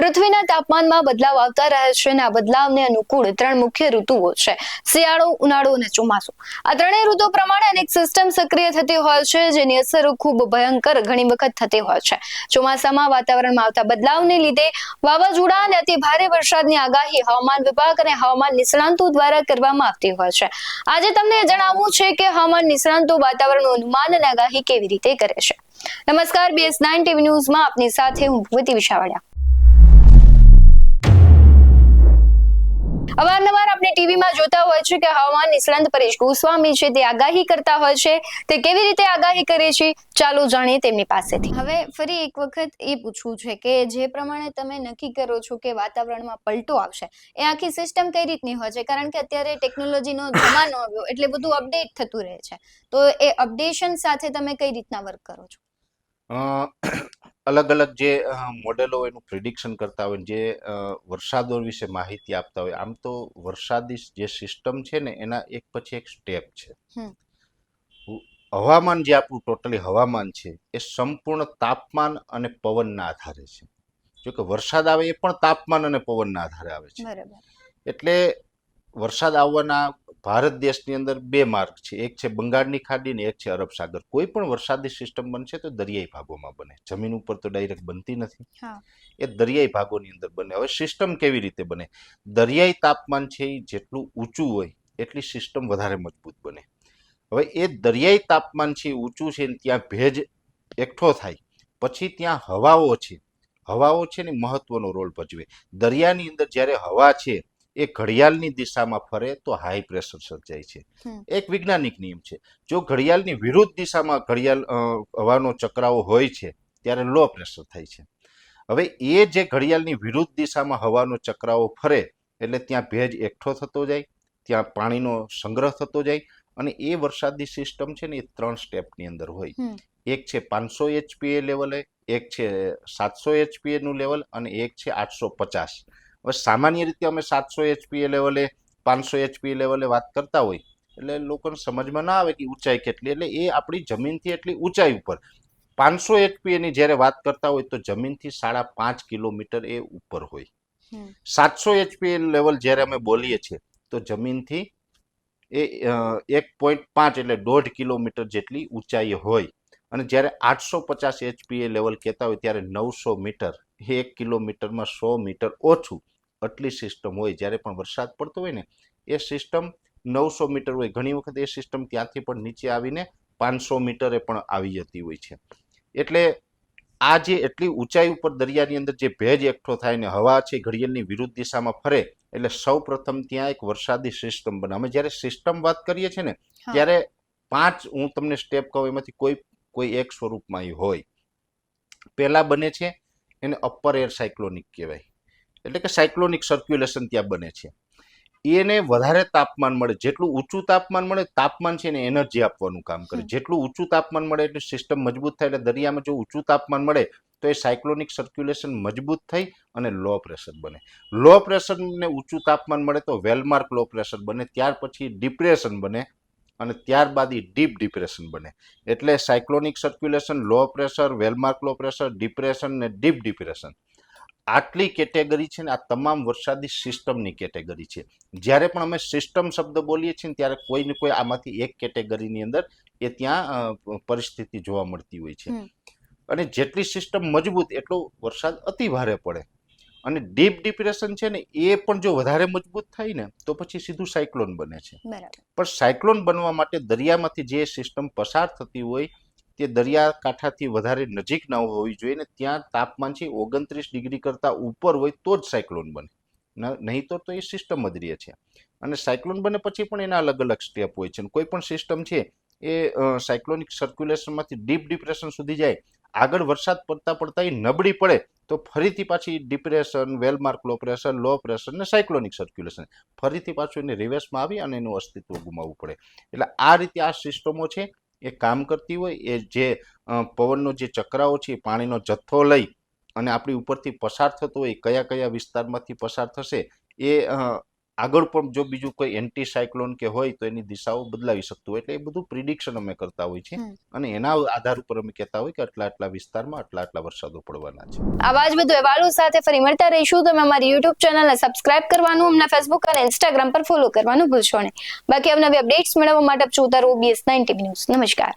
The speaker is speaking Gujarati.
પૃથ્વીના તાપમાનમાં બદલાવ આવતા રહે છે અને આ બદલાવને અનુકૂળ ત્રણ મુખ્ય ઋતુઓ છે. શિયાળો, ઉનાળો અને ચોમાસું. આ ત્રણેય ઋતુ પ્રમાણે અનેક સિસ્ટમ સક્રિય થતી હોય છે, જેની અસર ખૂબ ભયંકર ઘણી વખત થતી હોય છે. ચોમાસામાં વાતાવરણમાં આવતા બદલાવને લીધે વાવાઝોડા અને અતિ ભારે વરસાદની આગાહી હવામાન વિભાગ અને હવામાન નિષ્ણાંતો દ્વારા કરવામાં આવતી હોય છે. આજે તમને જણાવવું છે કે હવામાન નિષ્ણાંતો વાતાવરણનું અનુમાન અને આગાહી કેવી રીતે કરે છે. નમસ્કાર બીએસ નાઇન ટીવી ન્યૂઝમાં આપની સાથે હું ભૂપતિ વિશાવડિયા. અવારનવાર આપણે ટીવીમાં જોતા હોય છે કે હવામાન નિષ્ણાંત પરેશ ગોસ્વામી છે, તે આગાહી કરતા હોય છે. તે કેવી રીતે આગાહી કરે છે, ચાલો જાણીએ તેમની પાસેથી. હવે ફરી એક વખત એ પૂછવું છે કે જે પ્રમાણે તમે નક્કી કરો છો કે વાતાવરણમાં પલટો આવશે, એ આખી સિસ્ટમ કઈ રીતની હોય છે? કારણ કે અત્યારે ટેકનોલોજીનો જમાનો આવ્યો, એટલે બધું અપડેટ થતું રહે છે. તો એ અપડેશન સાથે તમે કઈ રીતના વર્ક કરો છો? અલગ અલગ જે મોડેલો એનું પ્રિડિક્શન કરતા હોય જે વરસાદો વિશે માહિતી આપતા હોય આમ તો વરસાદી જે સિસ્ટમ છે ને એના એક પછી એક સ્ટેપ છે. હવામાન જે આપણું ટોટલી હવામાન છે એ સંપૂર્ણ તાપમાન અને પવનના આધારે છે. જો કે વરસાદ આવે એ પણ તાપમાન અને પવનના આધારે આવે છે. એટલે વરસાદ આવવાના ભારત દેશની અંદર બે માર્ગ છે. એક છે બંગાળની ખાડી ને એક છે અરબ સાગર. કોઈ પણ વરસાદી સિસ્ટમ બનશે તો દરિયાઈ ભાગોમાં બને. જમીન ઉપર તો ડાયરેક્ટ બનતી નથી. એ દરિયાઈ ભાગોની અંદર બને. હવે સિસ્ટમ કેવી રીતે બને? દરિયાઈ તાપમાન છે એ જેટલું ઊંચું હોય એટલી સિસ્ટમ વધારે મજબૂત બને. હવે એ દરિયાઈ તાપમાન છે ઊંચું છે ને ત્યાં ભેજ એકઠો થાય. પછી ત્યાં હવાઓ છે. હવાઓ છે ને મહત્વનો રોલ ભજવે. દરિયાની અંદર જ્યારે હવા છે એ ઘડિયાળની દિશામાં ફરે તો હાઈ પ્રેશર સર્જાય છે. એક વૈજ્ઞાનિક નિયમ છે. જો ઘડિયાળની વિરુદ્ધ દિશામાં ઘડિયાળ હવાનો ચક્રાવો હોય છે ત્યારે લો પ્રેશર થાય છે. હવે એ જે ઘડિયાળની વિરુદ્ધ દિશામાં હવાનો ચક્રાવો ફરે એટલે ત્યાં ભેજ એકઠો થતો જાય ત્યાં પાણીનો સંગ્રહ થતો જાય અને એ વરસાદી સિસ્ટમ છે ને એ ત્રણ સ્ટેપની અંદર હોય. એક છે પાંચસો એચપીએ લેવલે એક છે સાતસો એચપીએ નું લેવલ અને એક છે આઠસો પચાસ. હવે સામાન્ય રીતે અમે સાતસો એચપી લેવલે પાંચસો એચપી લેવલે વાત કરતા હોય એટલે લોકોને સમજમાં ના આવે કે ઊંચાઈ કેટલી એટલે એ આપણી જમીનથી એટલી ઊંચાઈ ઉપર. પાંચસો એચપીએની જ્યારે વાત કરતા હોય તો જમીનથી સાડા પાંચ કિલોમીટર એ ઉપર હોય. સાતસો એચપી લેવલ જ્યારે અમે બોલીએ છીએ તો જમીનથી એ એક પોઈન્ટ પાંચ એટલે દોઢ કિલોમીટર જેટલી ઊંચાઈ હોય. અને જ્યારે આઠસો પચાસ એચપીએ લેવલ કહેતા હોય ત્યારે નવસો મીટર એક કિલોમીટરમાં સો મીટર ઓછું. આટલી સિસ્ટમ હોય જ્યારે પણ વરસાદ પડતો હોય ને એ સિસ્ટમ નવસો મીટર હોય. ઘણી વખત એ સિસ્ટમ ત્યાંથી પણ નીચે આવીને પાંચસો મીટરે પણ આવી જતી હોય છે. એટલે આ જે એટલી ઊંચાઈ ઉપર દરિયાની અંદર જે ભેજ એકઠો થાય ને હવા છે ઘડિયાળની વિરુદ્ધ દિશામાં ફરે એટલે સૌ પ્રથમ ત્યાં એક વરસાદી સિસ્ટમ બને. અમે જ્યારે સિસ્ટમ વાત કરીએ છીએ ને ત્યારે પાંચ હું તમને સ્ટેપ કહું એમાંથી કોઈ કોઈ એક સ્વરૂપમાં એ હોય. પહેલાં બને છે એને અપર એર સાયક્લોનિક કહેવાય. એટલે કે સાયક્લોનિક સર્ક્યુલેશન ત્યાં બને છે. એને વધારે તાપમાન મળે જેટલું ઊંચું તાપમાન મળે તાપમાન છે એને એનર્જી આપવાનું કામ કરે. જેટલું ઊંચું તાપમાન મળે એટલે સિસ્ટમ મજબૂત થાય એટલે દરિયામાં જો ઊંચું તાપમાન મળે તો એ સાયક્લોનિક સર્ક્યુલેશન મજબૂત થઈ અને લો પ્રેશર બને. લો પ્રેશરને ઊંચું તાપમાન મળે તો વેલમાર્ક લો પ્રેશર બને ત્યાર પછી ડિપ્રેશન બને અને ત્યારબાદ એ ડીપ ડિપ્રેશન બને. એટલે cyclonic circulation low pressure well marked low pressure depression ને ડીપ ડિપ્રેશન આટલી કેટેગરી છે ને આ તમામ વરસાદી સિસ્ટમની કેટેગરી છે. જ્યારે પણ અમે સિસ્ટમ શબ્દ બોલીએ છીએ ત્યારે કોઈ ને કોઈ આમાંથી એક કેટેગરીની અંદર એ ત્યાં પરિસ્થિતિ જોવા મળતી હોય છે. અને જેટલી સિસ્ટમ મજબૂત એટલો વરસાદ અતિ ભારે પડે. અને ડીપ ડિપ્રેશન છે ને એ પણ જો વધારે મજબૂત થાય ને તો પછી સીધું સાયક્લોન બને છે. પણ સાયક્લોન બનવા માટે દરિયામાંથી જે સિસ્ટમ પસાર થતી હોય તે દરિયાકાંઠાથી વધારે નજીક ન હોવી જોઈએ ને ત્યાં તાપમાન છે ઓગણત્રીસ ડિગ્રી કરતાં ઉપર હોય તો જ સાયક્લોન બને. નહીં તો તો એ સિસ્ટમ જ છે. અને સાયક્લોન બને પછી પણ એના અલગ અલગ સ્ટેપ હોય છે. કોઈ પણ સિસ્ટમ છે એ સાયક્લોનિક સર્ક્યુલેશનમાંથી ડીપ ડિપ્રેશન સુધી જાય. આગળ વરસાદ પડતા પડતા એ નબળી પડે તો ફરીથી પાછી depression well marked low pressure low pressure ને સાયક્લોનિક સર્ક્યુલેશન. ફરીથી પાછું એને રિવર્સમાં આવી અને એનું અસ્તિત્વ ગુમાવવું પડે. એટલે આ રીતે આ સિસ્ટમો છે એ કામ કરતી હોય, એ જે પવનનો જે ચક્રાઓ છે, એ પાણીનો જથ્થો લઈ અને આપણી ઉપરથી પસાર થતો હોય કયા કયા વિસ્તારમાંથી પસાર થશે, એ આગળ પણ જો બીજું કોઈ એન્ટી સાયક્લોન કે હોય તો એની દિશાઓ બદલાવી શકતું હોય. એટલે એ બધું પ્રિડિક્શન અમે કરતા હોય છે. અને એના આધાર ઉપર અમે કહેતા હોય કે આટલા આટલા વિસ્તારમાં આટલા આટલા વરસાદો પડવાના છે. આવા જ બધું અહેવાલો સાથે ફરી મળતા રહીશું. તમે અમારી યુટ્યુબ ચેનલને સબસ્ક્રાઇબ કરવાનું અમને ફેસબુક અને ઇન્સ્ટાગ્રામ પર ફોલો કરવાનું ભૂલશો નહીં. બાકી અવનવી અપડેટ્સ મેળવવા માટે જોતા રહો બીએસ નાઇન ટીવી ન્યૂઝ નમસ્કાર.